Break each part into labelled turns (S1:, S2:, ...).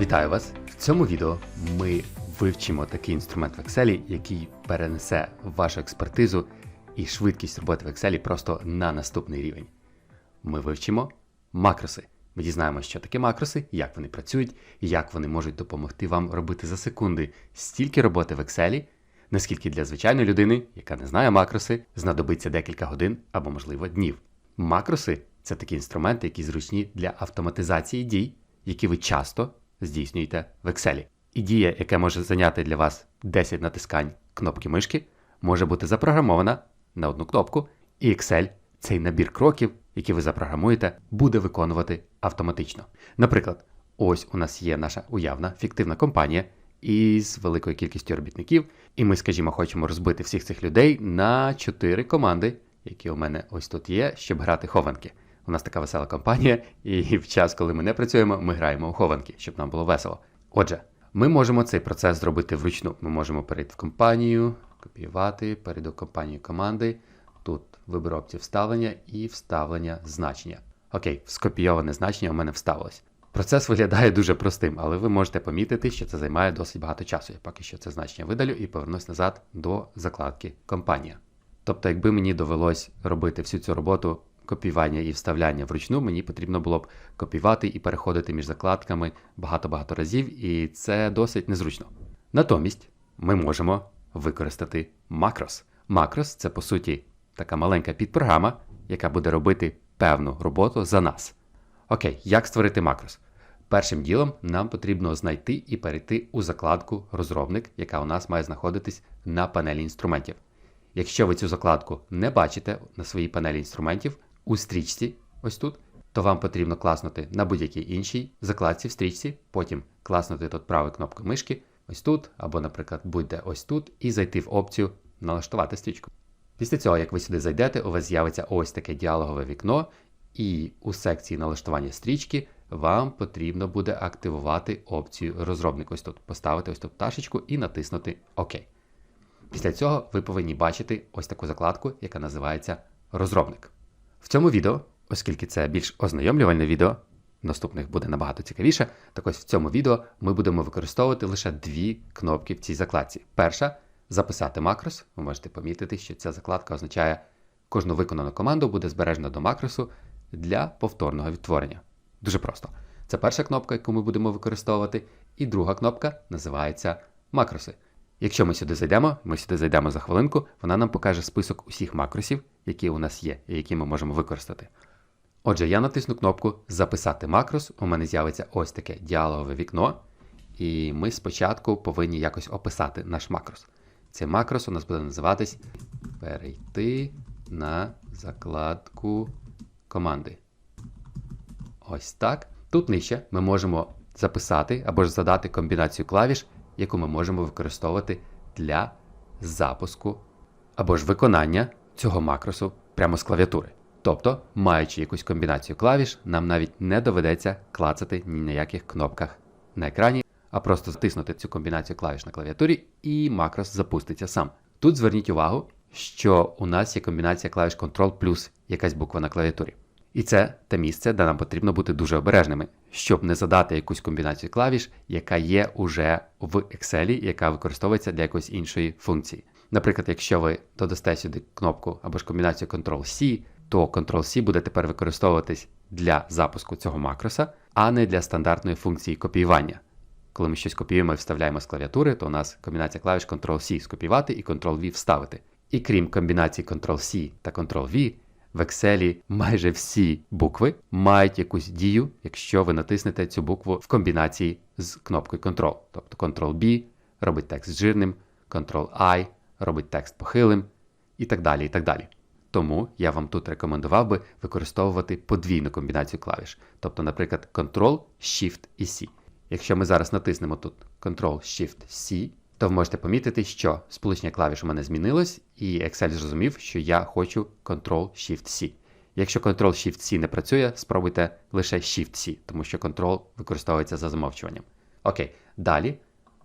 S1: Вітаю вас! В цьому відео ми вивчимо такий інструмент в Excel, який перенесе вашу експертизу і швидкість роботи в Excel просто на наступний рівень. Ми вивчимо макроси. Ми дізнаємося, що таке макроси, як вони працюють, як вони можуть допомогти вам робити за секунди стільки роботи в Excel, наскільки для звичайної людини, яка не знає макроси, знадобиться декілька годин або, можливо, днів. Макроси це такі інструменти, які зручні для автоматизації дій, які ви часто здійснюєте в Excel. І дія, яка може зайняти для вас 10 натискань кнопки мишки, може бути запрограмована на одну кнопку, і Excel цей набір кроків, які ви запрограмуєте, буде виконувати автоматично. Наприклад, ось у нас є наша уявна фіктивна компанія із великою кількістю робітників, і ми, скажімо, хочемо розбити всіх цих людей на 4 команди, які у мене ось тут є, щоб грати хованки. У нас така весела компанія, і в час, коли ми не працюємо, ми граємо у хованки, щоб нам було весело. Отже, ми можемо цей процес зробити вручну. Ми можемо перейти в компанію, копіювати, перейду в компанію команди. Тут виберу опцію вставлення і вставлення значення. Окей, скопійоване значення у мене вставилось. Процес виглядає дуже простим, але ви можете помітити, що це займає досить багато часу. Я поки що це значення видалю і повернусь назад до закладки компанія. Тобто, якби мені довелось робити всю цю роботу копіювання і вставляння вручну, мені потрібно було б копіювати і переходити між закладками багато-багато разів, і це досить незручно. Натомість ми можемо використати макрос. Макрос це по суті така маленька підпрограма, яка буде робити певну роботу за нас. Окей, як створити макрос? Першим ділом нам потрібно знайти і перейти у закладку розробник, яка у нас має знаходитись на панелі інструментів. Якщо ви цю закладку не бачите на своїй панелі інструментів у стрічці, ось тут, то вам потрібно класнути на будь-якій іншій закладці в стрічці, потім класнути тут правою кнопкою мишки, ось тут, або, наприклад, будьте ось тут, і зайти в опцію Налаштувати стрічку. Після цього, як ви сюди зайдете, у вас з'явиться ось таке діалогове вікно, і у секції налаштування стрічки вам потрібно буде активувати опцію розробник. Ось тут поставити ось тут пташечку і натиснути ОК. Після цього ви повинні бачити ось таку закладку, яка називається розробник. В цьому відео, оскільки це більш ознайомлювальне відео, наступних буде набагато цікавіше, так ось в цьому відео ми будемо використовувати лише дві кнопки в цій закладці. Перша записати макрос. Ви можете помітити, що ця закладка означає, кожну виконану команду буде збережена до макросу для повторного відтворення. Дуже просто. Це перша кнопка, яку ми будемо використовувати, і друга кнопка називається макроси. Якщо ми сюди зайдемо, ми сюди зайдемо за хвилинку, вона нам покаже список усіх макросів, які у нас є і які ми можемо використати. Отже, я натисну кнопку Записати макрос. У мене з'явиться ось таке діалогове вікно, і ми спочатку повинні якось описати наш макрос. Цей макрос у нас буде називатись Перейти на закладку команди. Ось так. Тут нижче ми можемо записати або ж задати комбінацію клавіш, яку ми можемо використовувати для запуску або ж виконання цього макросу прямо з клавіатури. Тобто, маючи якусь комбінацію клавіш, нам навіть не доведеться клацати ні на яких кнопках на екрані, а просто затиснути цю комбінацію клавіш на клавіатурі, і макрос запуститься сам. Тут зверніть увагу, що у нас є комбінація клавіш Ctrl плюс якась буква на клавіатурі. І це те місце, де нам потрібно бути дуже обережними, щоб не задати якусь комбінацію клавіш, яка є уже в Excel, яка використовується для якоїсь іншої функції. Наприклад, якщо ви додасте сюди кнопку або ж комбінацію Ctrl-C, то Ctrl-C буде тепер використовуватись для запуску цього макроса, а не для стандартної функції копіювання. Коли ми щось копіюємо і вставляємо з клавіатури, то у нас комбінація клавіш Ctrl-C скопіювати і Ctrl-V вставити. І крім комбінації Ctrl-C та Ctrl-V, в Excel майже всі букви мають якусь дію, якщо ви натиснете цю букву в комбінації з кнопкою Ctrl. Тобто Ctrl-B робить текст жирним, Ctrl-I робить текст похилим і так далі. і так далі. Тому я вам тут рекомендував би використовувати подвійну комбінацію клавіш. Тобто, наприклад, Ctrl, Shift і C. Якщо ми зараз натиснемо тут Ctrl-Shift-C, то ви можете помітити, що сполучення клавіш у мене змінилось, і Excel зрозумів, що я хочу Ctrl-Shift-C. Якщо Ctrl-Shift-C не працює, спробуйте лише Shift-C, тому що Ctrl використовується за замовчуванням. Окей, далі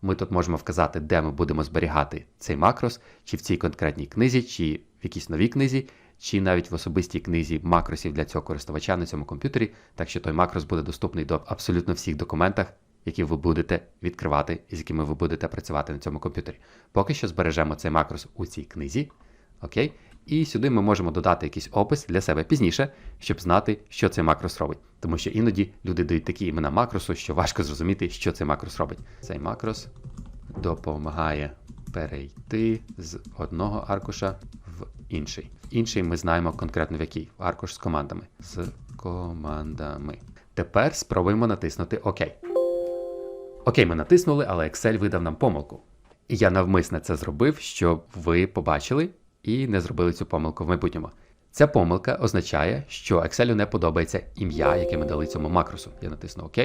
S1: ми тут можемо вказати, де ми будемо зберігати цей макрос, чи в цій конкретній книзі, чи в якійсь новій книзі, чи навіть в особистій книзі макросів для цього користувача на цьому комп'ютері, так що той макрос буде доступний до абсолютно всіх документах, які ви будете відкривати і з якими ви будете працювати на цьому комп'ютері. Поки що збережемо цей макрос у цій книзі. Окей? І сюди ми можемо додати якийсь опис для себе пізніше, щоб знати, що цей макрос робить. Тому що іноді люди дають такі імена макросу, що важко зрозуміти, що цей макрос робить. Цей макрос допомагає перейти з одного аркуша в інший. Інший ми знаємо конкретно в який аркуш з командами. З командами. Тепер спробуємо натиснути ОК. Окей, ми натиснули, але Excel видав нам помилку. І я навмисне це зробив, щоб ви побачили і не зробили цю помилку в майбутньому. Ця помилка означає, що Excel не подобається ім'я, яке ми дали цьому макросу. Я натисну ОК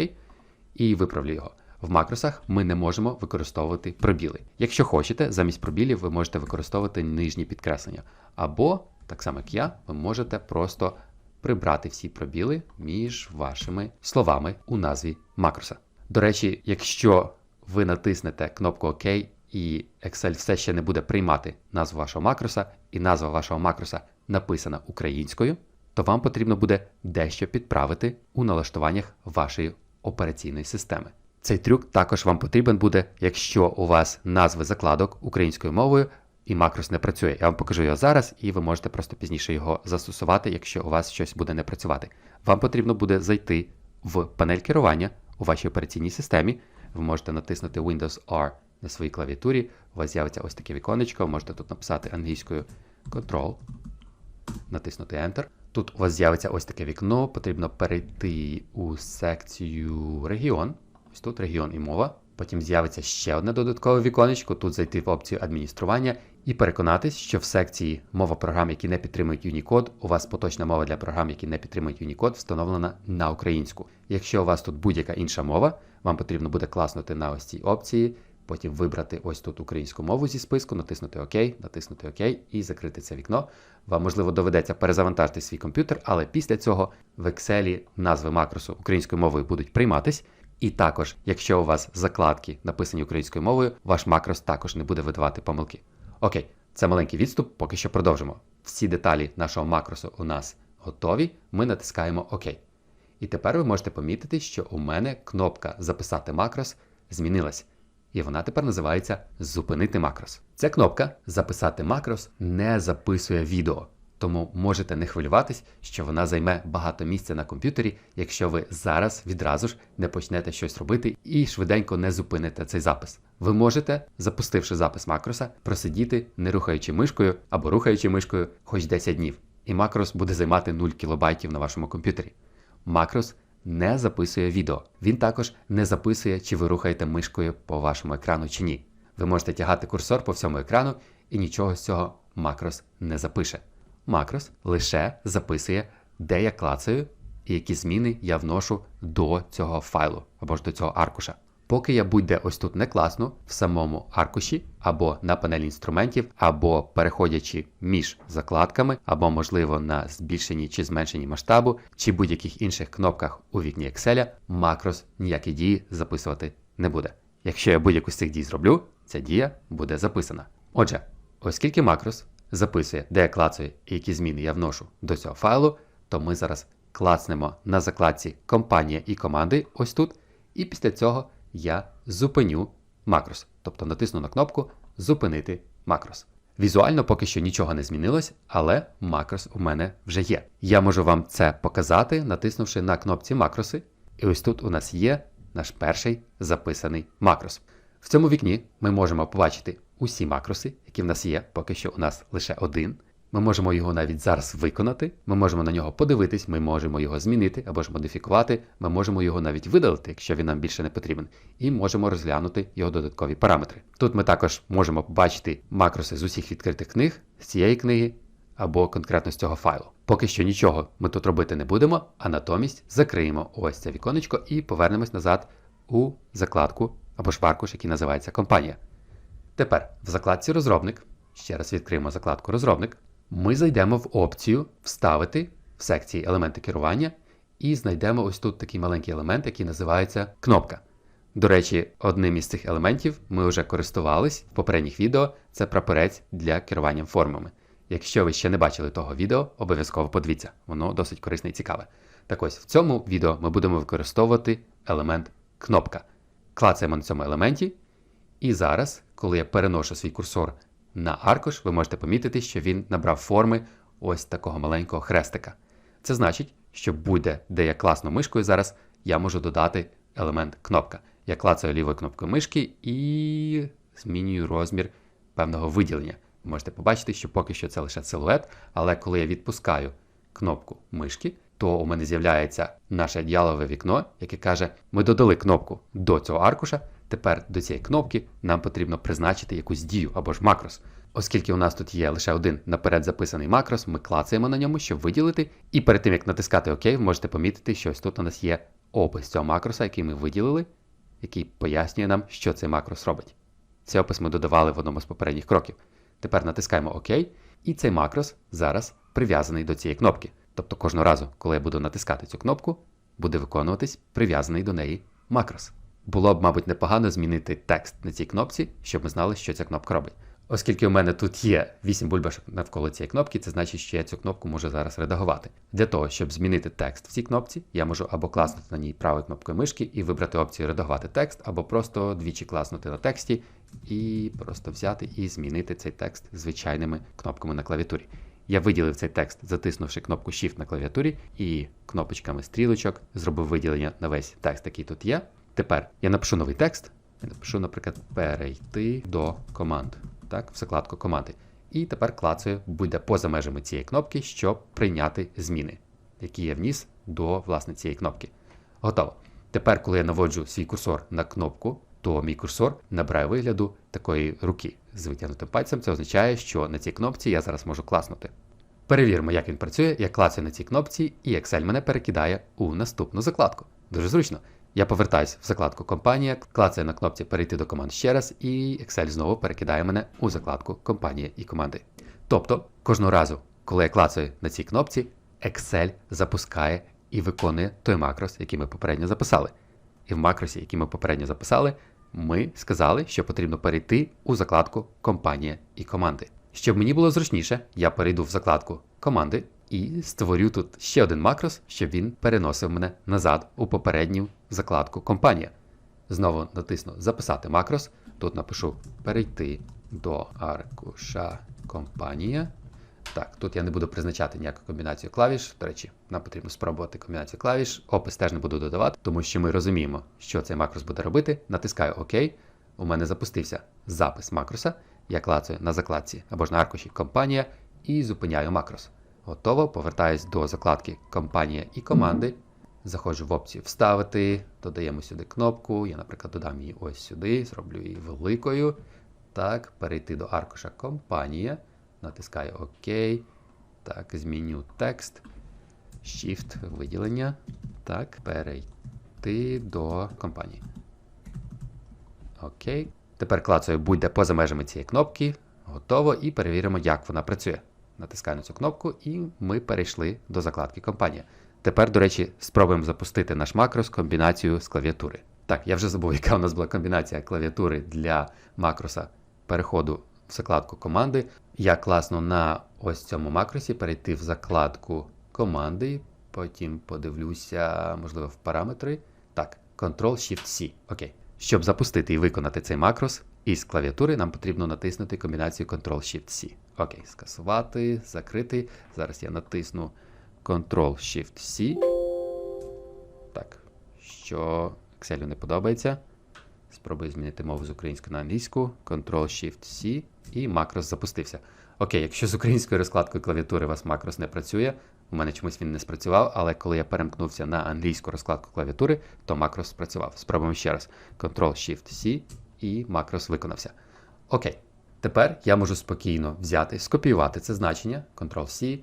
S1: і виправлю його. В макросах ми не можемо використовувати пробіли. Якщо хочете, замість пробілів ви можете використовувати нижні підкреслення. Або, так само як я, ви можете просто прибрати всі пробіли між вашими словами у назві макроса. До речі, якщо ви натиснете кнопку ОК і Excel все ще не буде приймати назву вашого макроса, і назва вашого макроса написана українською, то вам потрібно буде дещо підправити у налаштуваннях вашої операційної системи. Цей трюк також вам потрібен буде, якщо у вас назви закладок українською мовою і макрос не працює. Я вам покажу його зараз, і ви можете просто пізніше його застосувати, якщо у вас щось буде не працювати. Вам потрібно буде зайти в панель керування у вашій операційній системі. Ви можете натиснути Windows R на своїй клавіатурі. У вас з'явиться ось таке віконечко. Можете тут написати англійською Control, натиснути Enter. Тут у вас з'явиться ось таке вікно. Потрібно перейти у секцію регіон. Ось тут регіон і мова. Потім з'явиться ще одне додаткове віконечко. Тут зайти в опцію адміністрування і переконатись, що в секції мова програм, які не підтримують Unicode, у вас поточна мова для програм, які не підтримують Unicode, встановлена на українську. Якщо у вас тут будь-яка інша мова, вам потрібно буде класнути на ось цій опції, потім вибрати ось тут українську мову зі списку, натиснути ОК, натиснути ОК і закрити це вікно. Вам можливо доведеться перезавантажити свій комп'ютер, але після цього в Excel назви макросу українською мовою будуть прийматись. І також, якщо у вас закладки написані українською мовою, ваш макрос також не буде видавати помилки. Окей, це маленький відступ, поки що продовжимо. Всі деталі нашого макросу у нас готові. Ми натискаємо ОК. І тепер ви можете помітити, що у мене кнопка Записати макрос змінилась. І вона тепер називається Зупинити макрос. Ця кнопка Записати макрос не записує відео. Тому можете не хвилюватись, що вона займе багато місця на комп'ютері, якщо ви зараз відразу ж не почнете щось робити і швиденько не зупините цей запис. Ви можете, запустивши запис макроса, просидіти, не рухаючи мишкою або рухаючи мишкою хоч 10 днів, і макрос буде займати 0 кілобайтів на вашому комп'ютері. Макрос не записує відео. Він також не записує, чи ви рухаєте мишкою по вашому екрану чи ні. Ви можете тягати курсор по всьому екрану, і нічого з цього макрос не запише. Макрос лише записує, де я клацаю і які зміни я вношу до цього файлу або ж до цього аркуша. Поки я будь-де ось тут не класну в самому аркуші, або на панелі інструментів, або переходячи між закладками, або, можливо, на збільшенні чи зменшенні масштабу, чи будь-яких інших кнопках у вікні Excel, макрос ніякі дії записувати не буде. Якщо я будь-яку з цих дій зроблю, ця дія буде записана. Отже, оскільки макрос записує, де я клацаю і які зміни я вношу до цього файлу, то ми зараз клацнемо на закладці компанія і команди ось тут, і після цього я зупиню макрос, тобто натисну на кнопку Зупинити макрос. Візуально поки що нічого не змінилось, але макрос у мене вже є. Я можу вам це показати, натиснувши на кнопці макроси. І ось тут у нас є наш перший записаний макрос. В цьому вікні ми можемо побачити усі макроси, які в нас є, поки що у нас лише один. Ми можемо його навіть зараз виконати, ми можемо на нього подивитись, ми можемо його змінити або ж модифікувати, ми можемо його навіть видалити, якщо він нам більше не потрібен, і можемо розглянути його додаткові параметри. Тут ми також можемо побачити макроси з усіх відкритих книг, з цієї книги або конкретно з цього файлу. Поки що нічого ми тут робити не будемо, а натомість закриємо ось це віконечко і повернемось назад у закладку або ж аркуш, який називається компанія. Тепер в закладці розробник, ще раз відкриємо закладку розробник, ми зайдемо в опцію Вставити в секції елементи керування і знайдемо ось тут такий маленький елемент, який називається кнопка. До речі, одним із цих елементів ми вже користувались в попередніх відео. Це прапорець для керування формами. Якщо ви ще не бачили того відео, обов'язково подивіться, воно досить корисне і цікаве. Так ось в цьому відео ми будемо використовувати елемент кнопка. клацаємо на цьому елементі. І зараз, коли я переношу свій курсор на аркуш, ви можете помітити, що він набрав форми ось такого маленького хрестика. Це значить, що буде, де я класно мишкою зараз, я можу додати елемент кнопка. Я клацаю лівою кнопкою мишки і змінюю розмір певного виділення. Ви можете побачити, що поки що це лише силует, але коли я відпускаю кнопку мишки, то у мене з'являється наше діалове вікно, яке каже: ми додали кнопку до цього аркуша. Тепер до цієї кнопки нам потрібно призначити якусь дію або ж макрос. Оскільки у нас тут є лише один наперед записаний макрос, ми клацаємо на ньому, щоб виділити. І перед тим як натискати ОК, ви можете помітити, що ось тут у нас є опис цього макроса, який ми виділили, який пояснює нам, що цей макрос робить. Цей опис ми додавали в одному з попередніх кроків. Тепер натискаємо ОК, і цей макрос зараз прив'язаний до цієї кнопки. Тобто кожного разу, коли я буду натискати цю кнопку, буде виконуватись прив'язаний до неї макрос. Було б, мабуть, непогано змінити текст на цій кнопці, щоб ми знали, що ця кнопка робить. Оскільки у мене тут є 8 бульбашок навколо цієї кнопки, це значить, що я цю кнопку можу зараз редагувати. Для того, щоб змінити текст в цій кнопці, я можу або класнути на ній правою кнопкою мишки і вибрати опцію редагувати текст, або просто двічі класнути на тексті і просто взяти і змінити цей текст звичайними кнопками на клавіатурі. Я виділив цей текст, затиснувши кнопку Shift на клавіатурі і кнопочками стрілочок зробив виділення на весь текст, який тут є. Тепер я напишу новий текст. Я напишу, наприклад, перейти до команд. Так, в закладку команди. І тепер клацаю буде поза межами цієї кнопки, щоб прийняти зміни, які я вніс до власне цієї кнопки. Готово. Тепер, коли я наводжу свій курсор на кнопку, то мій курсор набирає вигляду такої руки з витягнутим пальцем. Це означає, що на цій кнопці я зараз можу класнути. Перевіримо, як він працює. Я клацаю на цій кнопці, і Excel мене перекидає у наступну закладку. Дуже зручно. Я повертаюсь в закладку Компанія, клацаю на кнопці Перейти до команд ще раз, і Excel знову перекидає мене у закладку Компанія і команди. Тобто, кожного разу, коли я клацаю на цій кнопці, Excel запускає і виконує той макрос, який ми попередньо записали. І в макросі, який ми попередньо записали, ми сказали, що потрібно перейти у закладку Компанія і команди. Щоб мені було зручніше, я перейду в закладку команди і створю тут ще один макрос, щоб він переносив мене назад у попередню закладку компанія. Знову натисну Записати макрос. Тут напишу перейти до аркуша компанія. Так, тут я не буду призначати ніяку комбінацію клавіш. До речі, нам потрібно спробувати комбінацію клавіш. Опис теж не буду додавати, тому що ми розуміємо, що цей макрос буде робити. Натискаю ОК. У мене запустився запис макроса. Я клацаю на закладці або ж на аркуші компанія і зупиняю макрос. Готово. Повертаюсь до закладки компанія і команди. Заходжу в опцію Вставити, додаємо сюди кнопку. Я, наприклад, додам її ось сюди, зроблю її великою. Так, перейти до аркуша компанія. Натискаю ОК. Так, зміню текст. Shift виділення. Так, перейти до компанії. Окей. Тепер клацаю будь-де поза межами цієї кнопки. Готово. І перевіримо, як вона працює. Натискаю на цю кнопку, і ми перейшли до закладки компанія. Тепер, до речі, спробуємо запустити наш макрос комбінацію з клавіатури. Так, я вже забув, яка у нас була комбінація клавіатури для макроса переходу в закладку команди. Я класно на ось цьому макросі перейти в закладку команди, потім подивлюся, можливо, в параметри. Так, Ctrl-Shift-C. Окей. Щоб запустити і виконати цей макрос із клавіатури, нам потрібно натиснути комбінацію Ctrl-Shift-C. Окей, скасувати, закрити. Зараз я натисну Ctrl-Shift-C. Так, що Excel не подобається. Спробую змінити мову з української на англійську. Ctrl-Shift-C і макрос запустився. Окей, якщо з українською розкладкою клавіатури у вас макрос не працює, у мене чомусь він не спрацював, але коли я перемкнувся на англійську розкладку клавіатури, то макрос спрацював. Спробуємо ще раз. Ctrl-Shift-C і макрос виконався. Окей. Тепер я можу спокійно взяти, скопіювати це значення, Ctrl-C,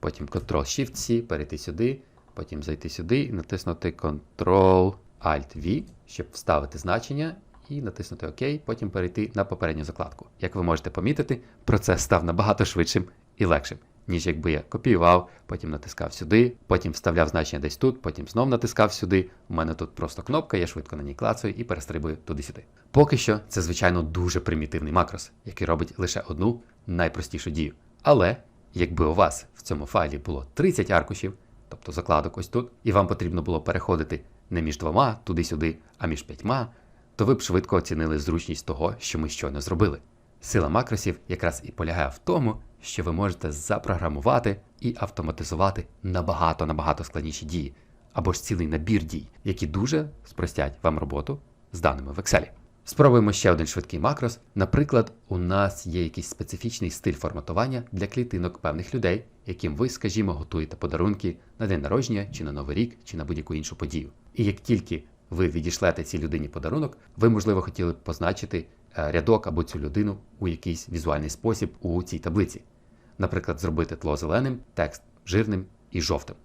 S1: потім Ctrl-Shift-C, перейти сюди, потім зайти сюди і натиснути Ctrl-Alt-V, щоб вставити значення, і натиснути ОК, потім перейти на попередню закладку. Як ви можете помітити, процес став набагато швидшим і легшим, ніж якби я копіював, потім натискав сюди, потім вставляв значення десь тут, потім знов натискав сюди. У мене тут просто кнопка, я швидко на ній клацаю і перестрибую туди-сюди. Поки що це, звичайно, дуже примітивний макрос, який робить лише одну найпростішу дію. Але якби у вас в цьому файлі було 30 аркушів, тобто закладок ось тут, і вам потрібно було переходити не між двома туди-сюди, а між п'ятьма, то ви б швидко оцінили зручність того, що ми щойно зробили. Сила макросів якраз і полягає в тому, що ви можете запрограмувати і автоматизувати набагато набагато складніші дії, або ж цілий набір дій, які дуже спростять вам роботу з даними в Excel. Спробуємо ще один швидкий макрос. Наприклад, у нас є якийсь специфічний стиль форматування для клітинок певних людей, яким ви, скажімо, готуєте подарунки на день народження, чи на Новий рік, чи на будь-яку іншу подію. І як тільки ви відійшлете цій людині подарунок, ви, можливо, хотіли б позначити е, рядок або цю людину у якийсь візуальний спосіб у цій таблиці. Наприклад, зробити тло зеленим, текст жирним і жовтим.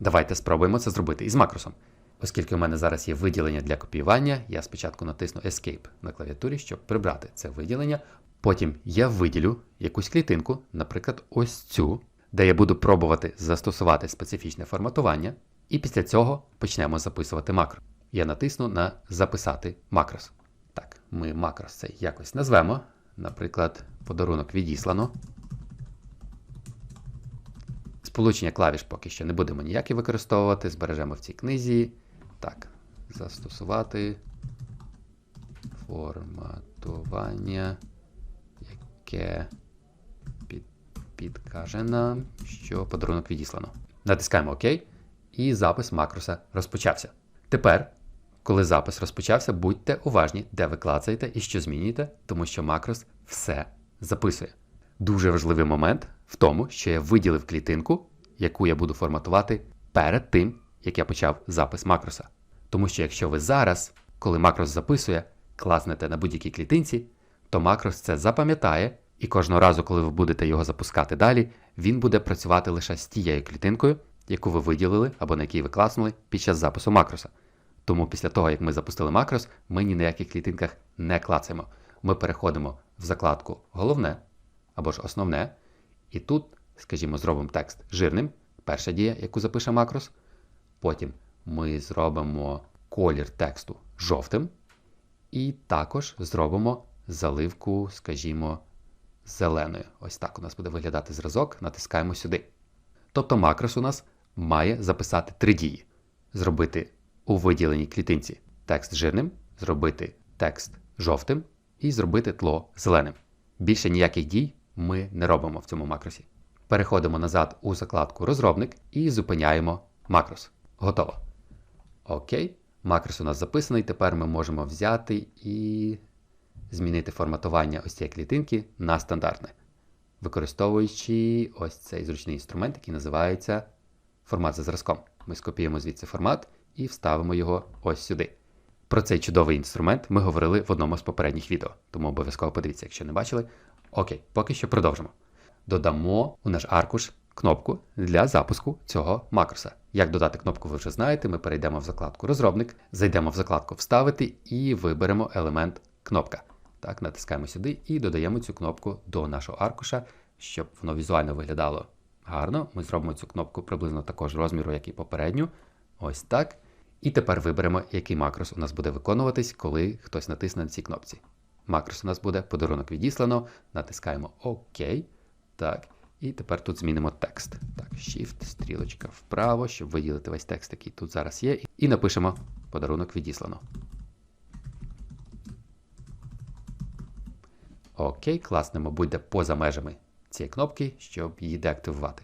S1: Давайте спробуємо це зробити із макросом. Оскільки у мене зараз є виділення для копіювання, я спочатку натисну Escape на клавіатурі, щоб прибрати це виділення. Потім я виділю якусь клітинку, наприклад, ось цю, де я буду пробувати застосувати специфічне форматування, і після цього почнемо записувати макро. Я натисну на Записати макрос. Так, ми макрос цей якось назвемо. Наприклад, подарунок відіслано. Сполучення клавіш поки що не будемо ніякі використовувати, збережемо в цій книзі. Так, застосувати форматування, яке під, підкаже нам, що подарунок відіслано. Натискаємо ОК, і запис макроса розпочався. Тепер, коли запис розпочався, будьте уважні, де ви клацаєте і що змінюєте, тому що макрос все записує. Дуже важливий момент в тому, що я виділив клітинку, яку я буду форматувати перед тим, як я почав запис макроса. Тому що якщо ви зараз, коли макрос записує, класнете на будь-якій клітинці, то макрос це запам'ятає, і кожного разу, коли ви будете його запускати далі, він буде працювати лише з тією клітинкою, яку ви виділили або на якій ви класнули під час запису макроса. Тому після того, як ми запустили макрос, ми ні на яких клітинках не клацаємо. Ми переходимо в закладку Головне або ж основне, і тут, скажімо, зробимо текст жирним. Перша дія, яку запише макрос. Потім ми зробимо колір тексту жовтим. І також зробимо заливку, скажімо, зеленою. Ось так у нас буде виглядати зразок, натискаємо сюди. Тобто макрос у нас має записати три дії: зробити у виділеній клітинці текст жирним, зробити текст жовтим і зробити тло зеленим. Більше ніяких дій ми не робимо в цьому макросі. Переходимо назад у закладку Розробник і зупиняємо макрос. Готово. Окей. Макрос у нас записаний. Тепер ми можемо взяти і змінити форматування ось цієї клітинки на стандартне, використовуючи ось цей зручний інструмент, який називається формат за зразком. Ми скопіємо звідси формат і вставимо його ось сюди. Про цей чудовий інструмент ми говорили в одному з попередніх відео, тому обов'язково подивіться, якщо не бачили. Окей, поки що продовжимо. Додамо у наш аркуш кнопку для запуску цього макроса. Як додати кнопку, ви вже знаєте, ми перейдемо в закладку Розробник, зайдемо в закладку Вставити і виберемо елемент кнопка. Так, натискаємо сюди і додаємо цю кнопку до нашого аркуша, щоб воно візуально виглядало гарно. Ми зробимо цю кнопку приблизно такого ж розміру, як і попередню. Ось так. І тепер виберемо, який макрос у нас буде виконуватись, коли хтось натисне на цій кнопці. Макрос у нас буде подарунок відіслано, натискаємо ОК. Так. І тепер тут змінимо текст. Так, Shift, стрілочка вправо, щоб виділити весь текст, який тут зараз є. І напишемо подарунок відіслано. Окей, класно, мабуть, де поза межами цієї кнопки, щоб її деактивувати.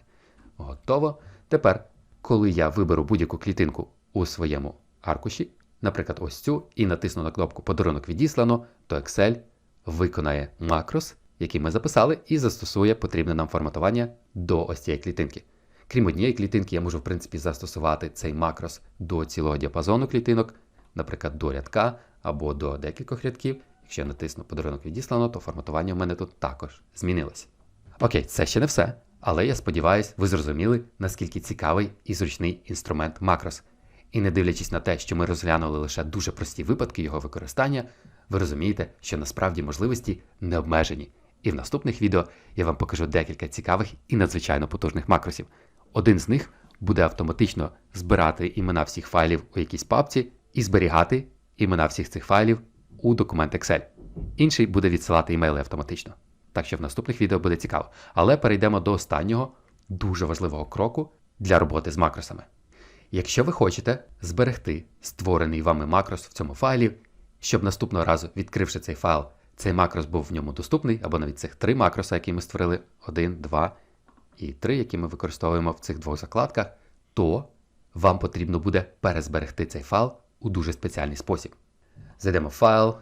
S1: Готово. Тепер, коли я виберу будь-яку клітинку у своєму аркуші, наприклад, ось цю, і натисну на кнопку Подарунок відіслано, то Excel виконає макрос, який ми записали, і застосує потрібне нам форматування до ось цієї клітинки. Крім однієї клітинки, я можу, в принципі, застосувати цей макрос до цілого діапазону клітинок, наприклад, до рядка або до декількох рядків. Якщо я натисну подарунок відіслано, то форматування в мене тут також змінилося. Окей, це ще не все. Але я сподіваюся, ви зрозуміли, наскільки цікавий і зручний інструмент макрос. І не дивлячись на те, що ми розглянули лише дуже прості випадки його використання, ви розумієте, що насправді можливості не обмежені. І в наступних відео я вам покажу декілька цікавих і надзвичайно потужних макросів. Один з них буде автоматично збирати імена всіх файлів у якійсь папці і зберігати імена всіх цих файлів у документ Excel. Інший буде відсилати імейли автоматично. Так що в наступних відео буде цікаво. Але перейдемо до останнього дуже важливого кроку для роботи з макросами. Якщо ви хочете зберегти створений вами макрос в цьому файлі щоб наступного разу, відкривши цей файл, цей макрос був в ньому доступний, або навіть цих три макроса, які ми створили, 1, 2 і 3, які ми використовуємо в цих двох закладках, то вам потрібно буде перезберегти цей файл у дуже спеціальний спосіб. Зайдемо в файл,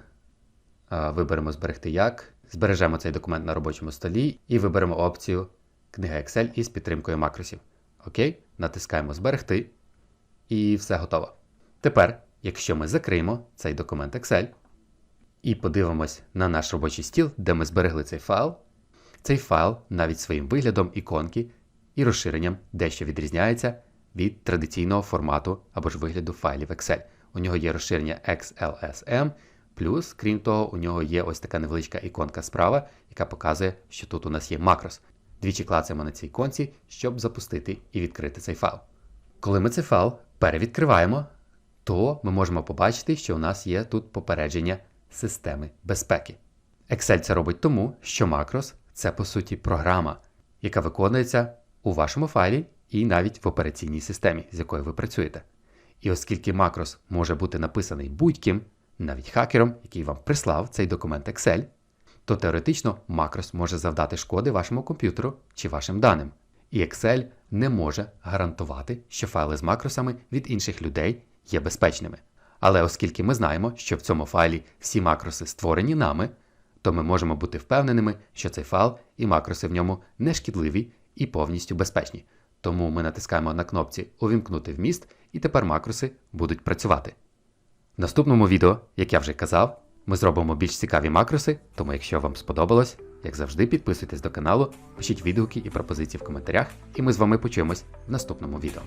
S1: виберемо зберегти як, збережемо цей документ на робочому столі і виберемо опцію Книга Excel із підтримкою макросів. Окей, натискаємо Зберегти і все готово. Тепер, якщо ми закриємо цей документ Excel і подивимось на наш робочий стіл, де ми зберегли цей файл, цей файл навіть своїм виглядом іконки і розширенням дещо відрізняється від традиційного формату або ж вигляду файлів Excel. У нього є розширення XLSM, плюс, крім того, у нього є ось така невеличка іконка справа, яка показує, що тут у нас є макрос. Двічі клацаємо на цій іконці, щоб запустити і відкрити цей файл. Коли ми цей файл перевідкриваємо, то ми можемо побачити, що у нас є тут попередження системи безпеки. Excel це робить тому, що макрос це по суті програма, яка виконується у вашому файлі і навіть в операційній системі, з якою ви працюєте. І оскільки макрос може бути написаний будь-ким, навіть хакером, який вам прислав цей документ Excel, то теоретично макрос може завдати шкоди вашому комп'ютеру чи вашим даним. І Excel не може гарантувати, що файли з макросами від інших людей є безпечними. Але оскільки ми знаємо, що в цьому файлі всі макроси створені нами, то ми можемо бути впевненими, що цей файл і макроси в ньому не шкідливі і повністю безпечні. Тому ми натискаємо на кнопці Увімкнути вміст, і тепер макроси будуть працювати. В наступному відео, як я вже казав, ми зробимо більш цікаві макроси, тому якщо вам сподобалось, як завжди, підписуйтесь до каналу, пишіть відгуки і пропозиції в коментарях, і ми з вами почуємось в наступному відео.